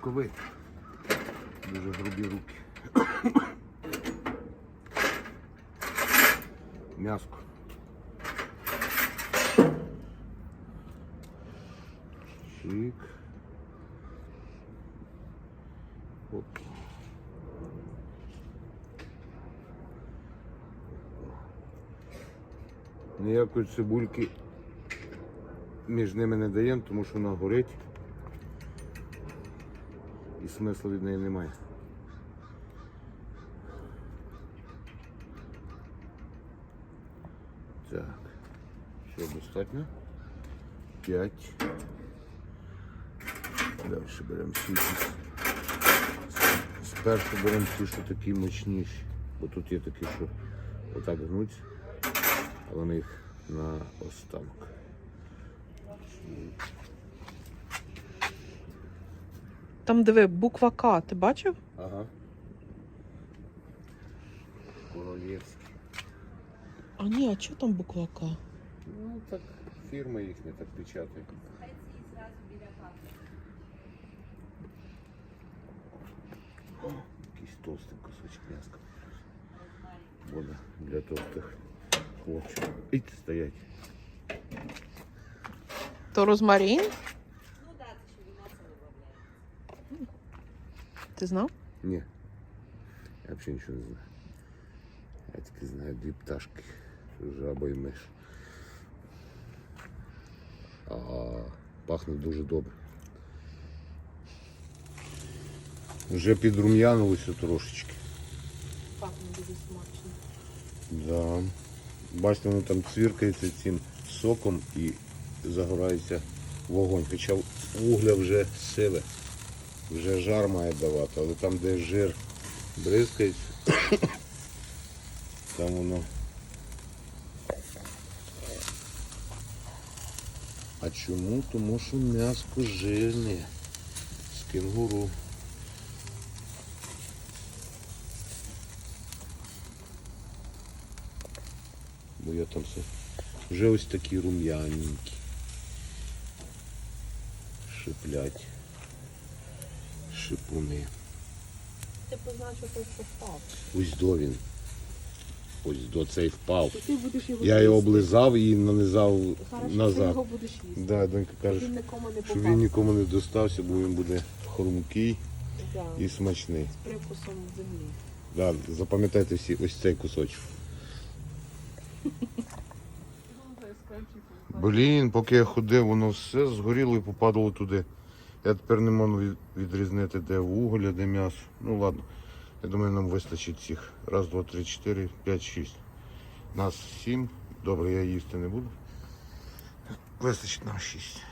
соковит. Дуже грубі руки. М'яско. Чик. Оп. Ніякої цибульки між ними не даємо, тому що вона горить і смислу від неї немає. Так, все достатньо. П'ять. Далі беремо сіть. Спершу беремо ті, що такі мощніші, бо тут є такі, що отак гнуть, а вони їх на останок. Там диви, буква К, ти бачив? Ага. Королівський. А ні, а чого там буква К? Ну так фірма їхня так печатає. Якийсь товстий кусочок м'яска. Вода для товстих хлопців. Іть стоять. То розмарин? Ти знав? Ні. Я взагалі нічого не знаю. Я тільки знаю дві пташки. Жаба і миш. А пахне дуже добре. Вже підрум'янилося трошечки. Пахне дуже смачно. Да. Бачите, воно там цвіркається цим соком і загорається вогонь. Хоча вугля вже сили, вже жар має давати, але там, де жир бризкається, там воно. А чому? Тому що м'яско жирне з кенгуру. Бо я там все. Вже ось такі рум'яненькі. Шиплять. Шипуни. Ти позначив що впав. Ось до він. Ось до цей впав. Ти будеш його Я його їсти. облизав і нанизав Хорошо, ти назад. його будеш їсти. Да, донька каже, Він нікому не що попав. він нікому не достався, бо він буде хрумкий Да, і смачний. З привкусом землі. Да, запам'ятайте всі ось цей кусочок. Блін, поки я ходив, воно все згоріло і попадало туди. Я тепер не можу відрізнити, де вуголь, а де м'ясо. Ну ладно. Я думаю, нам вистачить цих. Раз, два, три, чотири, п'ять, шість. Нас сім. Добре, я їсти не буду. Вистачить нам шість.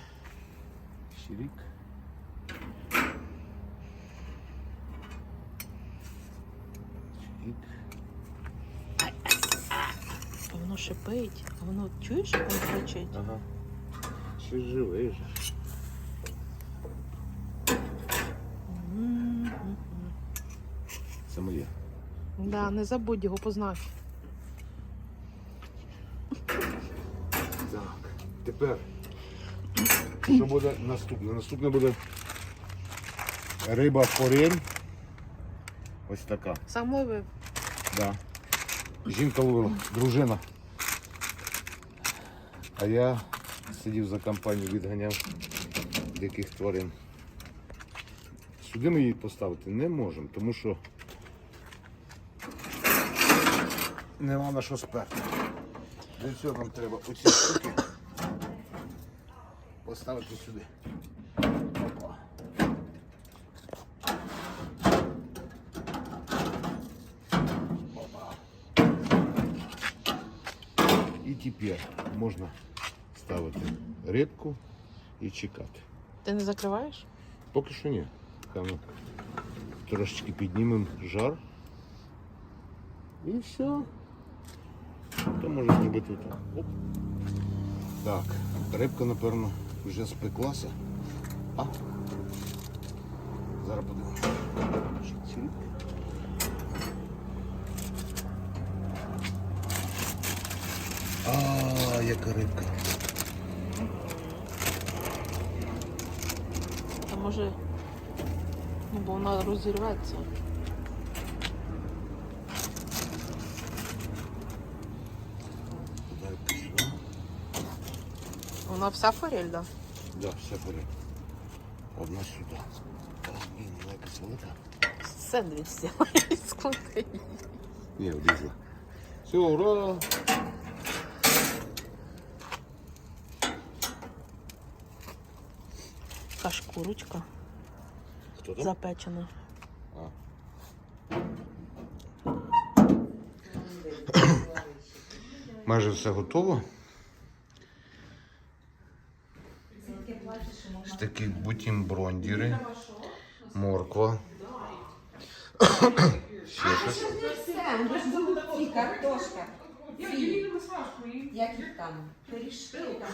А воно шипить, а воно чуєш, як воно кричить? Ага. Ще живий же. Це моє. Да, не забудь його познач. Так, тепер. Що буде наступне? Наступне буде риба форель. Ось така. Сам ловив. Да. Жінка ловила, дружина. А я сидів за компанію, відганяв диких тварин. Сюди ми її поставити не можемо, тому що нема на що сперти. Для цього нам треба оці штуки поставити сюди. Опа. Опа. І тепер можна ставити рибку і чекати. Ти не закриваєш? Поки що ні. Хай ми трошечки піднімемо жар. І все. То може зробити так. Оп. Так, рибка, напевно, вже спеклася. А? Зараз подивимося. А, яка рибка. А може Ну, бо вона розірветься. Вона вся форель, да? Да, все поряд. Одна сюди. О, блін, вона якась велика. Сендвіч взяла із куди. Ні, влізла. Все, ура! Така ж Хто там? запечена. А. Майже все готово. Такі бутімброндіри, морква. Ще щось. Все, у нас тут ці картошка. Ці, як їх там? Пиріжки там.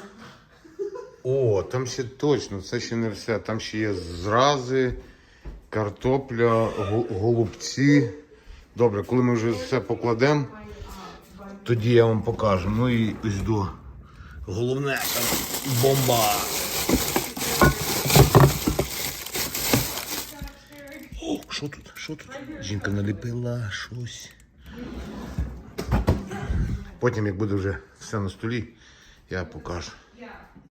О, там ще точно, це ще не все. Там ще є зрази, картопля, гу- голубці. Добре, коли ми вже все покладемо, тоді я вам покажу. Ну і ось до. Головне там бомба. О, що тут? Що тут? Жінка наліпила щось. Потім, як буде вже все на столі, я покажу.